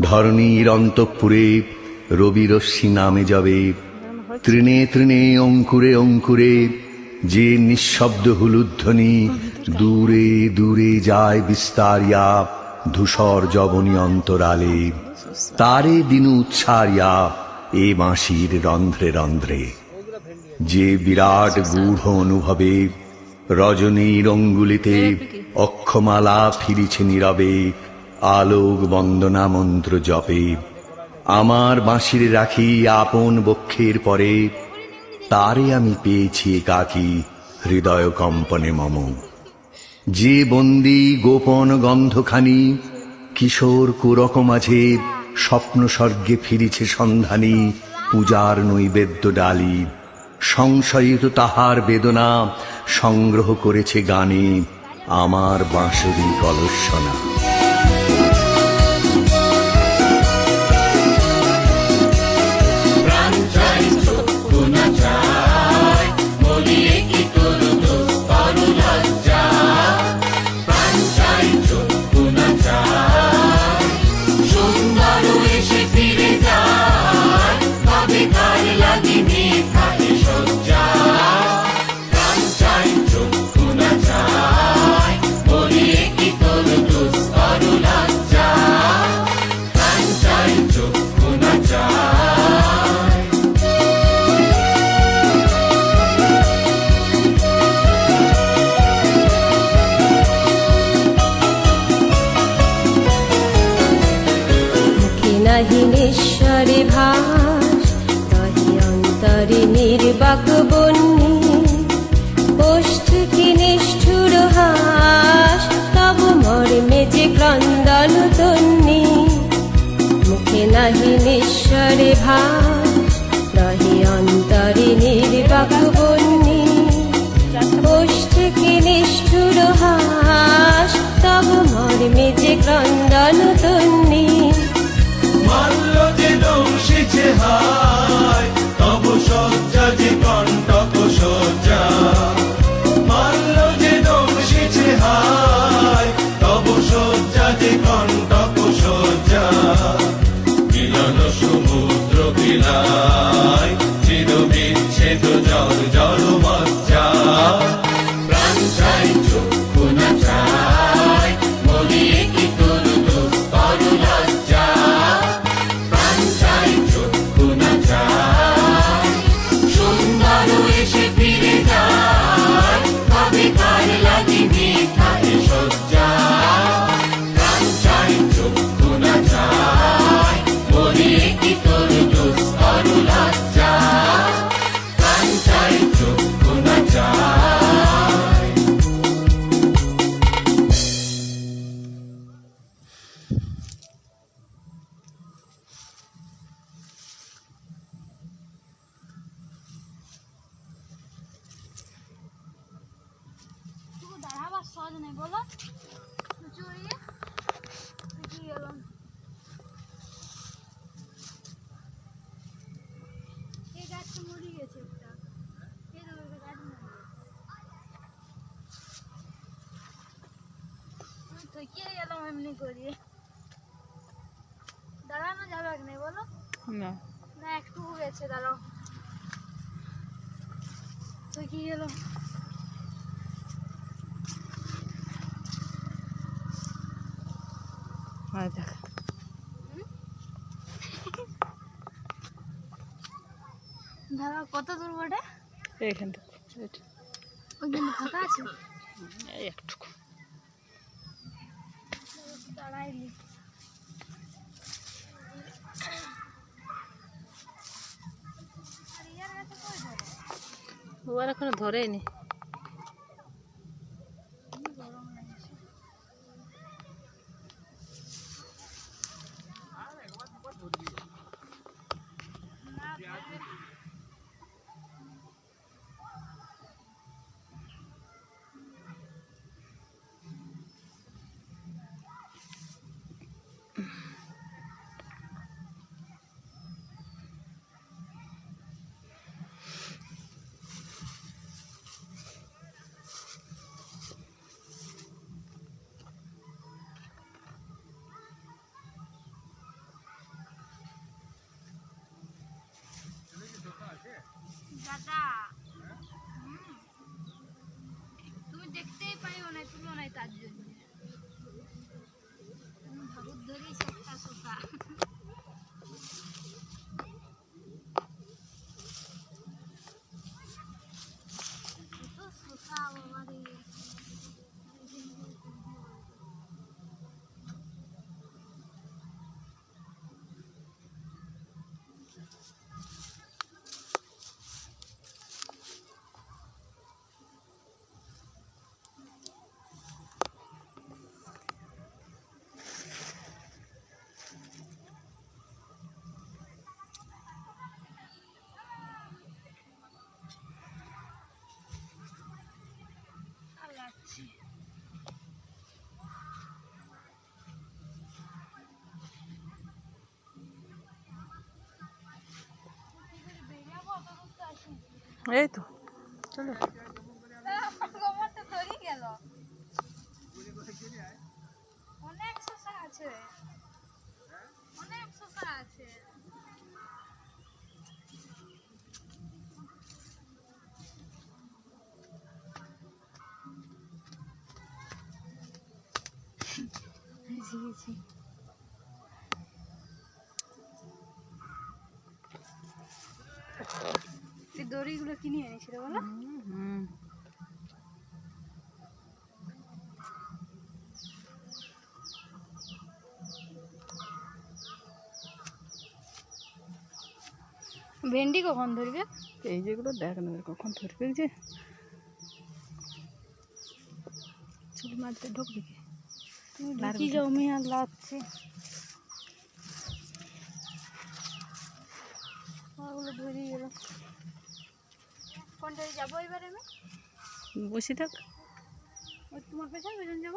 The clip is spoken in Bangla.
ধরণীর অন্তঃপুরে রবি রশ্মি নামে যাবে। তৃণে তৃণে অঙ্কুরে অঙ্কুরে যে নিঃশব্দ হুলুধ্বনি দূরে দূরে যায় বিস্তারিয়া ধূসর জবনী অন্তরালে। তারে দিন উচ্ছারিয়া এ বাঁশির রন্ধ্রে রন্ধ্রে। যে বিরাট গূঢ় অনুভবে রজনীর অঙ্গুলিতে অক্ষমালা ফিরিছে নীরবে আলোক বন্দনা মন্ত্র জপে। আমার বাঁশির রাখি আপন বক্ষের পরে, তারে আমি পেয়েছি কাকি হৃদয় কম্পনে মম। যে বন্দি গোপন গন্ধখানি, কিশোর কুরক মাঝে স্বপ্ন স্বর্গে ফিরিছে সন্ধানী, পূজার নৈবেদ্য ডালি। সংশয়িত তাহার বেদনা সংগ্রহ করেছে গানে আমার বাঁশরি কলস্বনা নাহি নিঃস্বরে ভাস অন্তরে নির্বাক বন্যী ওষ্ঠ কি নিষ্ঠুর হাস, তব মর্মে যে ক্রন্দন তন্নি। মাল্য যে দংশিছে হায়, তব সজ্জা যে কণ্টক সজ্জা মাল্য যে দংশিছে হায়, তব সজ্জা যে কণ্টক সহজ নেই বলো। চড়িয়ে পিছিয়ে গেলাম এই গাছটা মরে গেছে একটা। এই দেখো গাছ মরে গেছে। ঠকিয়ে গেলাম এমনি করিয়ে দাঁড়ানো যাবে না বলো। না। না একটু গেছে দাঁড়াও। ঠকিয়ে গেলাম আর দেখ। দাঁড়াও কত দূর বটে? এইখান থেকে। ওইখানে ফাঁকা আছে? একটুকু। দাঁড়াইলি ওর এখনও ধরেনি। দাদা। তুমি দেখতেই পাইও না তুলো নাই তার জন্য। এই তো। চলো। গোবরটা ধরে দড়িগুলো কিনে এনেছিল বলো। হুম ভেন্ডি কখন ধরবে? এই যেগুলো দেখ না কখন ধরবে যে? চুল মারতে ঢুকবি কি? তুমি লাগবে আমি আর লাগছে? ওগুলো ধরে গেল। কোনটায় যাব এবার আমি? বসে থাক। ওই তোমার পেছনে পেছন যাব?